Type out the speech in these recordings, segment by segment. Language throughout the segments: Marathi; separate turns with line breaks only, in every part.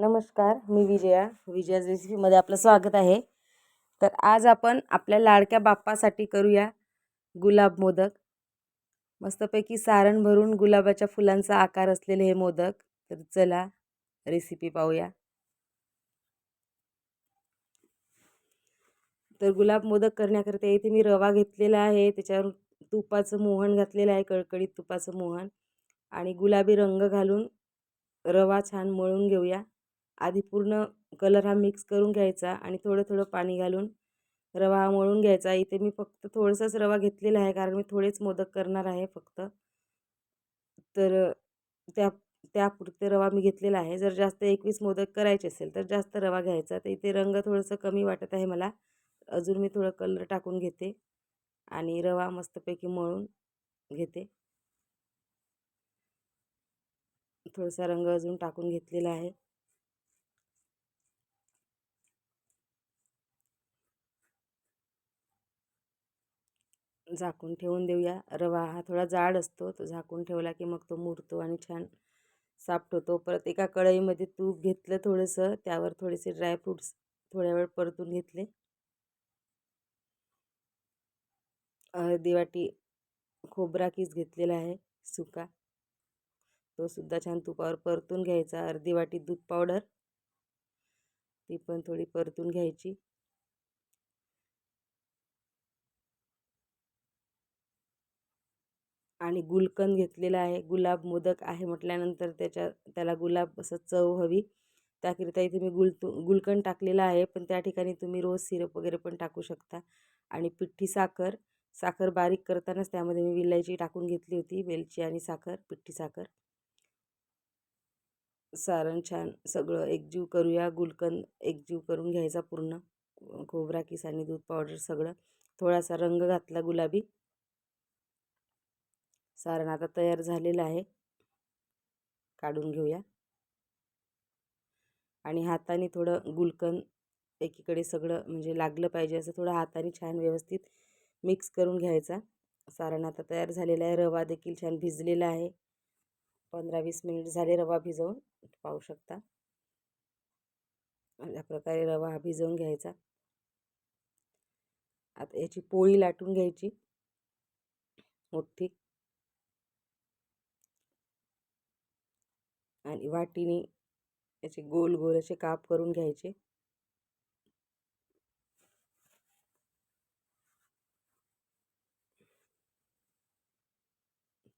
नमस्कार मी विजया. विजयाज रेसिपीमध्ये आपलं स्वागत आहे. तर आज आपण आपल्या लाडक्या बाप्पासाठी करूया गुलाब मोदक. मस्तपैकी सारण भरून गुलाबाच्या फुलांचा आकार असलेले हे मोदक. तर चला रेसिपी पाहूया. तर गुलाब मोदक करण्याकरिता इथे मी रवा घेतलेला आहे. त्याच्यावर तुपाचं मोहन घातलेलं आहे कळकळीत तुपाचं मोहन. आणि गुलाबी रंग घालून रवा छान मळून घेऊया. आधी पूर्ण कलर हा मिक्स करून घ्यायचा आणि थोडं थोडं पाणी घालून रवा हा मळून घ्यायचा. इथे मी फक्त थोडंसंच रवा घेतलेला आहे कारण मी थोडेच मोदक करणार आहे फक्त. तर त्या त्यापुरते रवा मी घेतलेला आहे. जर जास्त एकवीस मोदक करायचे असेल तर जास्त रवा घ्यायचा. तर इथे रंग थोडंसं कमी वाटत आहे मला. अजून मी थोडं कलर टाकून घेते आणि रवा मस्तपैकी मळून घेते. थोडासा रंग अजून टाकून घेतलेला आहे. झाकून ठेवून देऊया. रवा हा थोडा जाड असतो तो झाकून ठेवला की मग तो मुरतो आणि छान साफ्ट होतो परत एका कढईमध्ये तूप घेतलं थोडंसं त्यावर थोडेसे ड्रायफ्रूट्स थोड्या वेळ परतून घेतले. अर्धी वाटी खोबरा किस घेतलेला आहे सुका. तो सुद्धा छान तुपावर परतून घ्यायचा. अर्धी वाटी दूध पावडर. ती पण थोडी परतून घ्यायची. आणि गुलकंद घेतलेला आहे. गुलाब मोदक आहे म्हटल्यानंतर त्याच्या त्याला गुलाब असं चव हवी. त्याकरिता इथे मी गुल गुलकंद टाकलेला आहे. पण त्या ठिकाणी तुम्ही रोज सिरप वगैरे पण टाकू शकता. आणि पिठ्ठी साखर साखर बारीक करतानाच त्यामध्ये मी विलायची टाकून घेतली होती. वेलची आणि साखर पिठ्ठी साखर. सारण छान सगळं एकजीव करूया. गुलकंद एकजीव करून घ्यायचा पूर्ण. खोबरा किस आणि दूध पावडर सगळं. थोडासा रंग घातला गुलाबी. सारण आता तयार झालेलं आहे. काढून घेऊया. आणि हाताने थोडं गुलकंद एकीकडे सगळं म्हणजे लागलं पाहिजे असं थोडं हाताने छान व्यवस्थित मिक्स करून घ्यायचा. सारण आता तयार झालेला आहे. रवा देखील छान भिजलेला आहे. पंधरा वीस मिनिट झाले रवा भिजवून. पाहू शकता. अशा प्रकारे रवा हा भिजवून घ्यायचा. आता याची पोळी लाटून घ्यायची. मोठी. आणि वाटीने याचे गोल गोल असे काप करून घ्यायचे.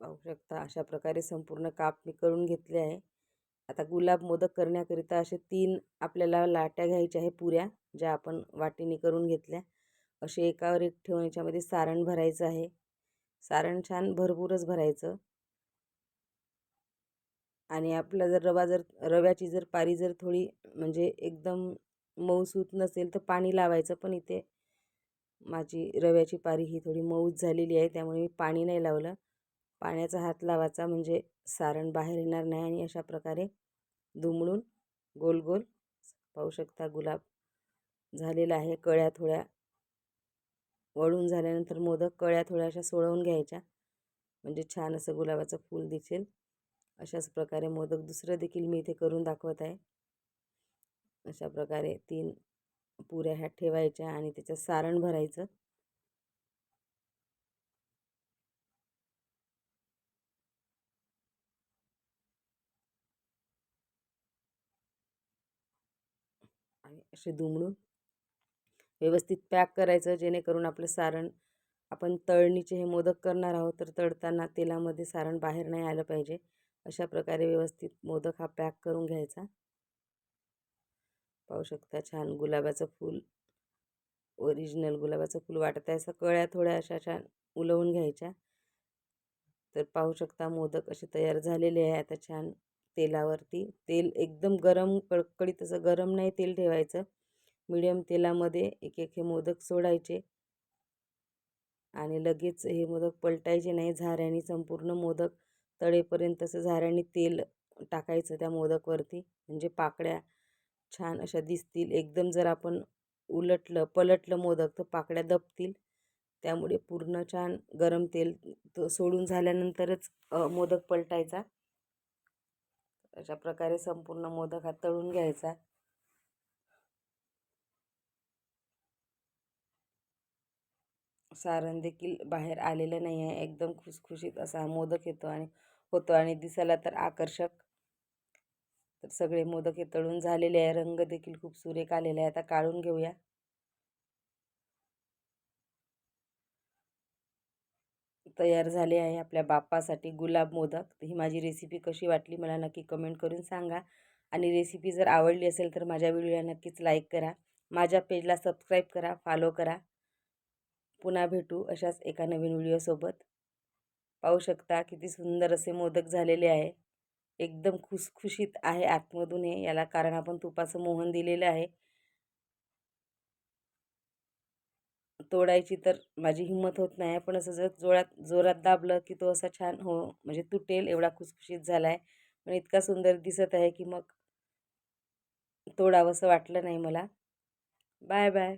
पाहू शकता अशा प्रकारे संपूर्ण काप मी करून घेतले आहे. आता गुलाब मोदक करण्याकरिता असे तीन आपल्याला लाट्या घ्यायच्या आहे पुऱ्या ज्या आपण वाटीने करून घेतल्या. असे एकावर एक ठेवून याच्यामध्ये सारण भरायचं आहे. सारण छान भरपूरच भरायचं. आणि आपला जर रवा जर रव्याची जर पारी जर थोडी म्हणजे एकदम मऊसूत नसेल तर पाणी लावायचं. पण इथे माझी रव्याची पारी ही थोडी मऊच झालेली आहे त्यामुळे मी पाणी नाही लावलं. पाण्याचा हात लावायचा म्हणजे सारण बाहेर येणार नाही आणि अशा प्रकारे दुमडून गोल गोल पाहू शकता गुलाब झालेला आहे. कळ्या थोड्या वळून झाल्यानंतर मोदक कळ्या थोड्या अशा सोडवून घ्यायच्या. म्हणजे छान असं गुलाबाचं फूल दिसेल. अशाच प्रकारे मोदक दुसरं देखील मी इथे करून दाखवत आहे. अशा प्रकारे तीन पुऱ्या ह्या ठेवायच्या आणि त्याच्यात सारण भरायचं. आणि असे दुमडून व्यवस्थित पॅक करायचं जेणेकरून आपलं सारण आपण तळणीचे हे मोदक करणार आहोत तर तळताना तेलामध्ये सारण बाहेर नाही आलं पाहिजे. अशा प्रकारे व्यवस्थित मोदक हा पॅक करून घ्यायचा. पाहू शकता छान गुलाबाचं फूल ओरिजिनल गुलाबाचं फूल वाटत आहे. असं कळ्या थोड्या अशा छान उलवून घ्यायच्या. तर पाहू शकता मोदक असे तयार झालेले आहे. आता छान तेलावरती तेल एकदम गरम कडकडीत असं गरम नाही तेल ठेवायचं. मिडियम तेलामध्ये एक एक हे मोदक सोडायचे. आणि लगेच हे मोदक पलटायचे नाही. झाऱ्याने संपूर्ण मोदक तळेपर्यंत असं झाऱ्याने तेल टाकायचं त्या मोदकवरती. म्हणजे पाकड्या छान अशा दिसतील. एकदम जर आपण उलटलं पलटलं मोदक तर पाकड्या दबतील. त्यामुळे पूर्ण छान गरम तेल सोडून झाल्यानंतरच मोदक पलटायचा. अशा प्रकारे संपूर्ण मोदक हा तळून घ्यायचा. सारण देखील बाहेर आलेलं नाही आहे एकदम खुसखुशीत असा मोदक येतो आणि होतो आणि दिसायला तर आकर्षक. तर सगळे मोदक हे तळून झालेले आहे. रंग देखील खूप सुरेख आलेला आहे आता काढून घेऊया. तयार झाले आहे आपल्या बाप्पासाठी गुलाब मोदक. ही माझी रेसिपी कशी वाटली मला नक्की कमेंट करून सांगा. आणि रेसिपी जर आवडली असेल तर माझ्या व्हिडिओला नक्कीच लाईक करा. माझ्या पेजला सबस्क्राईब करा. फॉलो करा. पुन्हा भेटू अशाच एका नवीन व्हिडिओसोबत. पाहू शकता किती सुंदर असे मोदक झालेले आहे. एकदम खुसखुशीत आहे आतमधून हे. याला कारण आपण तुपाचं मोहन दिलेलं आहे. तोडायची तर माझी हिंमत होत नाही पण असं जर जोरात जोरात दाबलं की तो असा छान हो म्हणजे तुटेल एवढा खुसखुशीत झाला आहे पण इतका सुंदर दिसत आहे की मग तोडावंसं वाटलं नाही मला. Bye bye.